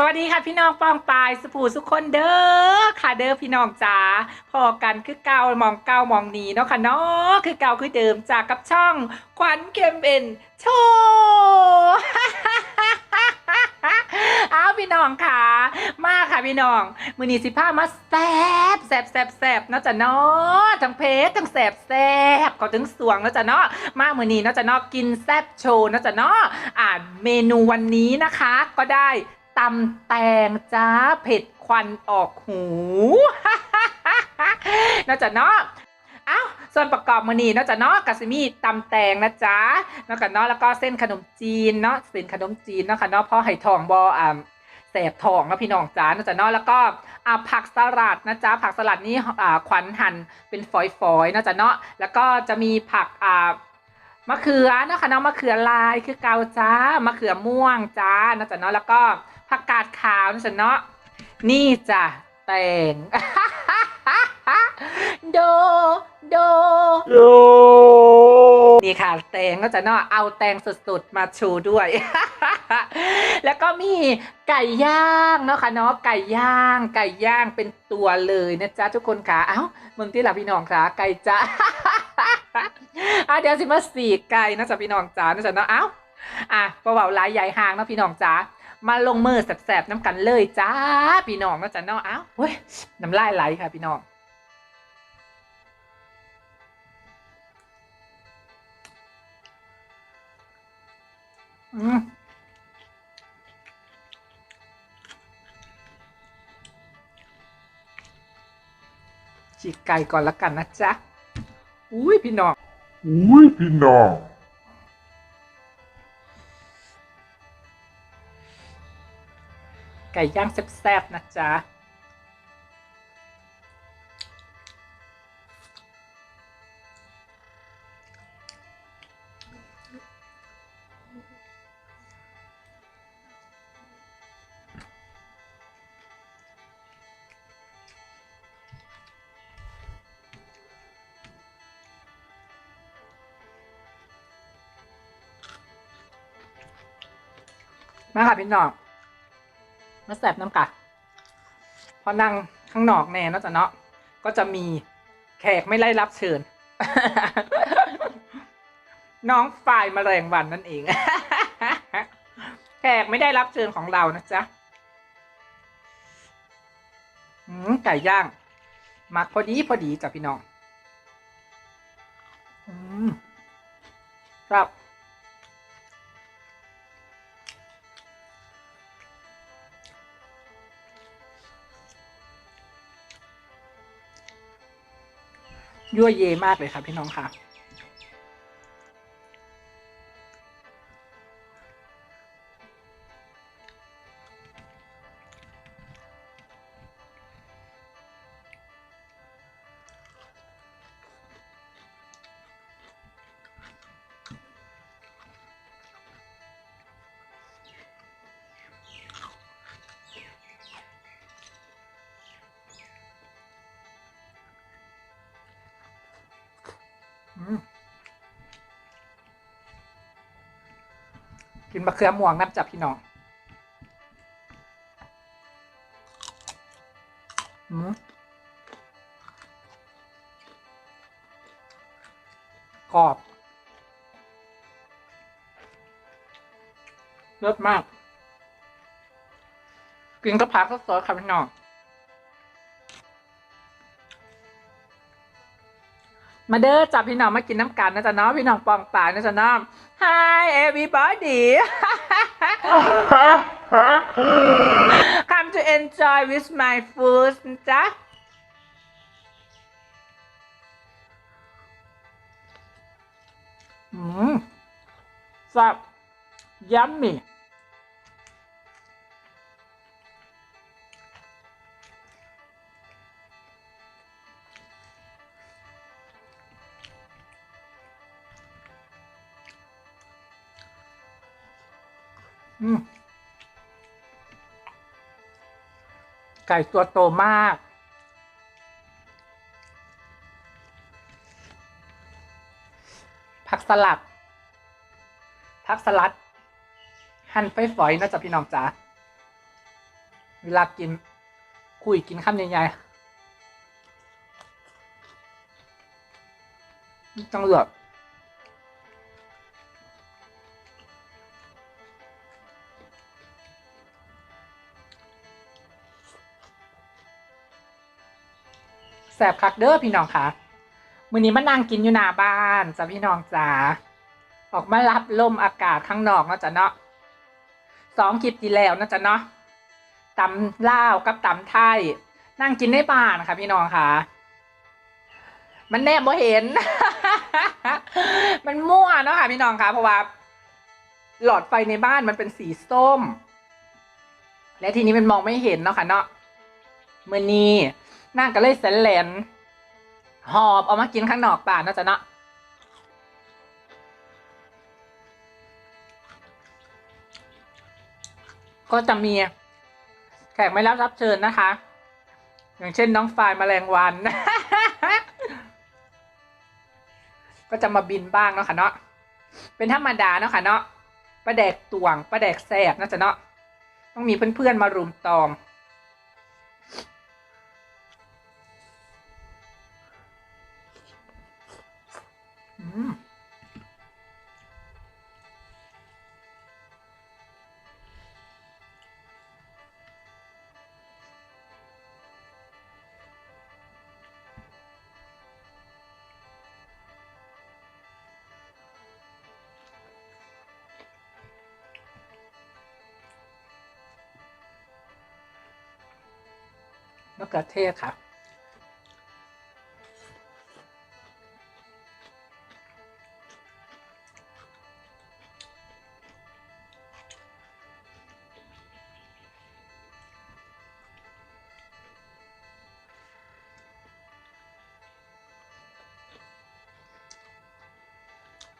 สวัสดีค่ะพี่น้องปองปายสุภูสุคนเด้อค่ะเด้อพี่น้องจ๋าพอกันคือเก่ามองเก่ามองหนีเนาะค่ะเนาะคือเก่าคือเดิมจากกับช่องขวัญเกมเป็นโชว์เอาพี่น้องค่ะมาค่ะพี่น้องมือนีสิผ้ามาแซบแซบแซบแซบเนาะจ้ะเนาะทั้งเพชรทั้งแซบแซบก็ถึงสวงเนาะจ้ะเนาะมามือนีเนาะจ้ะเนาะกินแซบโชว์เนาะจ้ะเนาะอ่าเมนูวันนี้นะคะ ก็ได้ ตำแตงจ้าเผ็ดควันออกหูนาะจ้ะเนาะอ้าวส่วนประกอบมือนีนาะจ้ะเนาะกาซิมีตำแตงนะจ๊ะนาะกันเนาะแล้วก็เส้นขนมจีนเนาะเส้นขนมจีนเนาะค่ะเนาะพราะไห่ทองบออ่าแสบทองนะพี่น้องจ๋านาะจ้ะเนาะแล้วก็อ่าผักสลัดนะจ๊ะผักสลัดนี่อ่าขวัญหั่นเป็นฝอยๆนาะจ้ะเนาะแล้วก็จะมีผักอ่ามะเขือเนาะค่ะเนาะมะเขือลายคือเกาจ้ามะเขือม่วงจ้านาะจ้ะเนาะแล้วก็ ผักกาดขาวเนาะจ้ะเนาะนี่จ้ะแตงโดโดโยนี่ค่ะแตงก็จะเนาะเอาแตงสดๆมาชูด้วย แล้วก็มีไก่ย่างเนาะค่ะเนาะไก่ย่าง ไก่ย่างเป็นตัวเลยนะจ๊ะทุกคนค่ะเอ้ามึงที่หลับพี่น้องค่ะไก่จ้าอะเดี๋ยวสิมาสีกไก่นะจ๊ะพี่น้องจ๋านะจ๊ะเนาะเอ้าอะประวัติลายใหญ่ห่างเนาะพี่น้องจ๋า มาลงมือแสบๆน้ำกันเลยจ้าพี่น้องนะจ๊ะเนาะเอ้าเว้ยน้ำลายไหลค่ะพี่น้องอืมฉีกไก่ก่อนละกันนะจ๊ะ อุ้ยพี่น้อง อุ้ยพี่น้อง ก่ย่างแซ่บๆนะจ๊ะมาค่ะพี่น้อง มาแสบน้ำกัดพอนั่งข้างนอกแน่นอะจ๊ะเนาะก็จะมีแขกไม่ไล่รับเชิญ น้องฝ่ายมาแมลงวันนั่นเอง แขกไม่ได้รับเชิญของเรานะจ๊ะอืมไก่ย่าง มักพอดีพอดีจ้ะพี่น้อง อืมครับ ยั่วเยมากเลยครับพี่น้องค่ะ กินมะเขือม่วงน้ำจับพี่น้องอืมกรอบเลิศมาก กินกระพาก็สดค่ะพี่น้อง มาเด้อจับพี่น้องมากินน้ำกันนะจ๊ะเนาะพี่น้องปองป่ายนะจ๊ะเนาะ Hi everybody come to enjoy with my food นะจ๊ะอืมสับยัมมี่ ไก่ตัวโตมาก ผักสลัด ผักสลัด หั่นไปฝอยๆนะจ๊ะพี่น้องจ๋าเวลากิน คุยกินคำใหญ่ๆต้องเลือก แสบคักเด้อพี่น้องค่ะมื้อนี้มานั่งกินอยู่หน้าบ้านจ้ะพี่น้องจ๋าออกมารับลมอากาศข้างนอกเนาะจ้ะเนาะสองคลิปที่แล้วนะจ้ะเนาะตำลาวกับตำไทย นั่งกินในบ้านค่ะ พี่น้องค่ะ มันแนบบ่เห็น มันมั่วเนาะค่ะ พี่น้องค่ะเพราะว่า หลอดไฟในบ้านมันเป็นสีส้ม และทีนี้มันมองไม่เห็นเนาะค่ะเนาะเมื่อนี้ นั่งก็เลยแสนแหลนหอบเอามากินข้างนอกบ้านเนาจะเนาะก็จะมีแขกไม่รับรับเชิญนะคะ อย่างเช่นน้องฟายแมลงวัน ก็จะมาบินบ้างเนาะค่ะเนาะเป็นธรรมดาเนาะค่ะเนาะประแดกตวงประแดกแสบนะจ๊ะเนาะต้องมีเพื่อนๆมารุมตอม มะเขือเทศค่ะ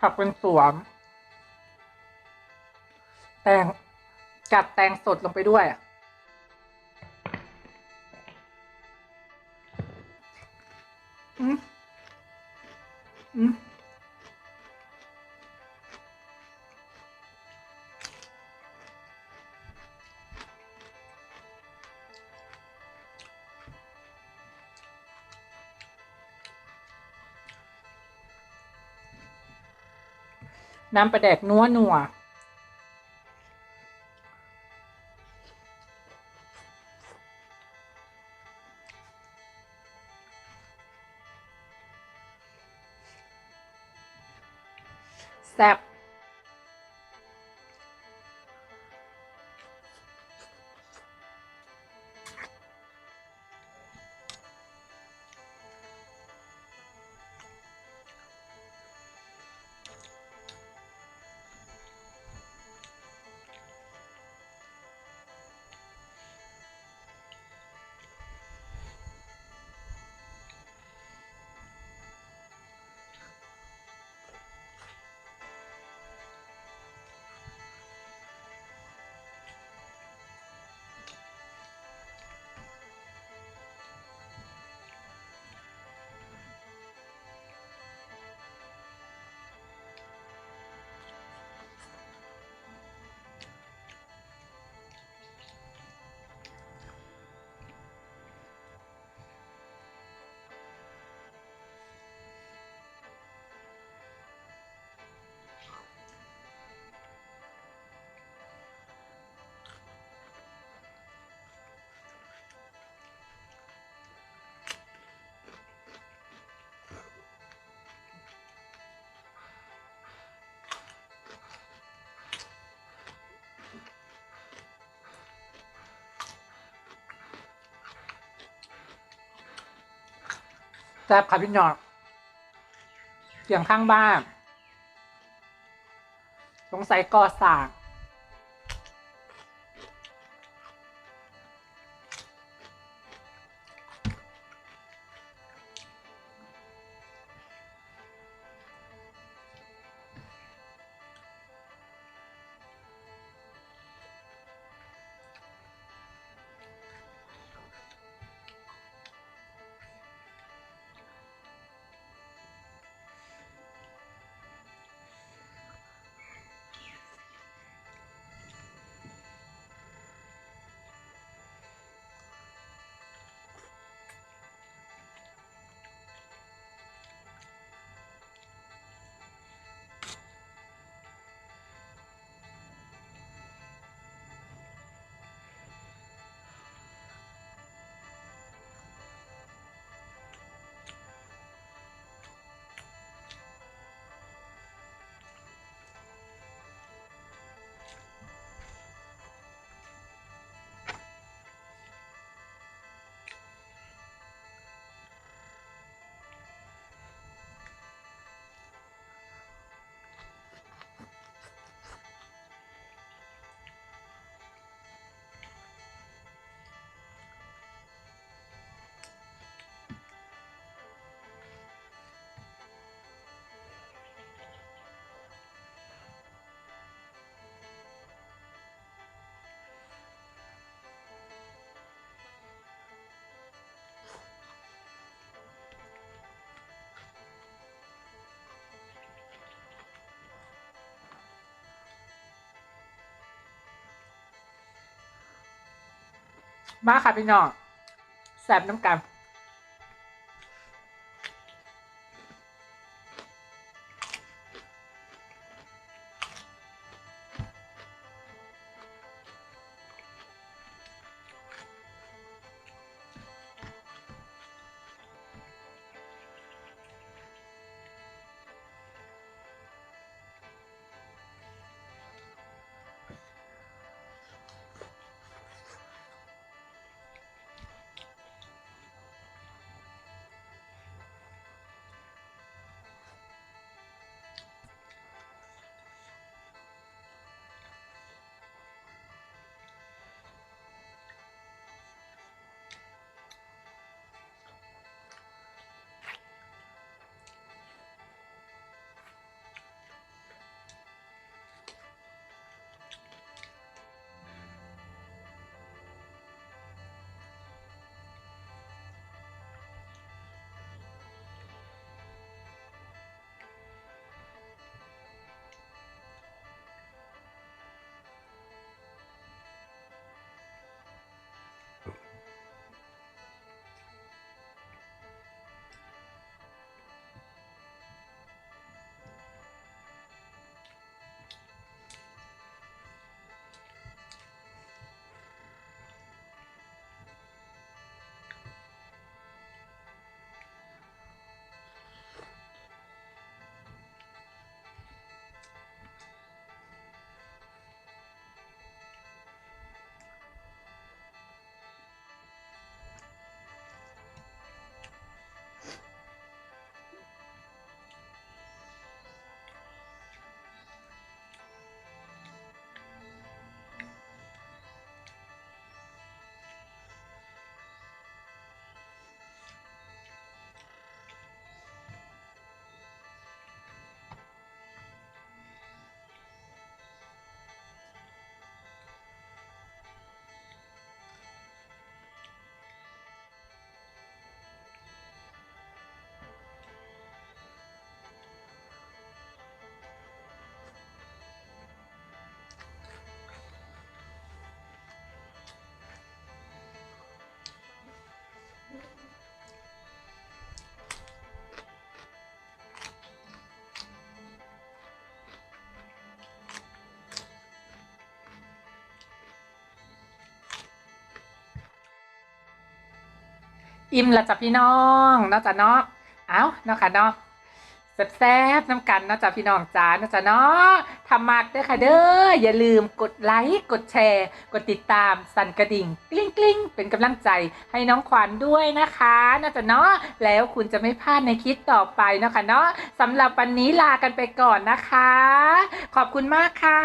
ผักเป็นสวมแตงกัดแตงสดลงไปด้วย น้ำปลาแดกนัวนัวแซ่บ ซ่บครับพี่หนอดเสียงข้างบ้านสงสัยก่อสร้าง มาค่ะพี่น้องแสบน้ำกัน อิ่มละจ้ะพี่น้องเนาะจ้ะเนาะเอาเนาะค่ะเนาะแซ่บๆน้ำกันเนาะจ้ะพี่น้องจ้าเนาะจ้ะเนาะทำมากเด้อค่ะเด้ออย่าลืมกดไลค์กดแชร์ กดติดตามสั่นกระดิ่งกลิ้งกลิ้งเป็นกำลังใจให้น้องขวัญด้วยนะคะเนาะจ้ะเนาะแล้วคุณจะไม่พลาดในคลิปต่อไปเนาะค่ะเนาะสำหรับวันนี้ลากันไปก่อนนะคะ ขอบคุณมากค่ะ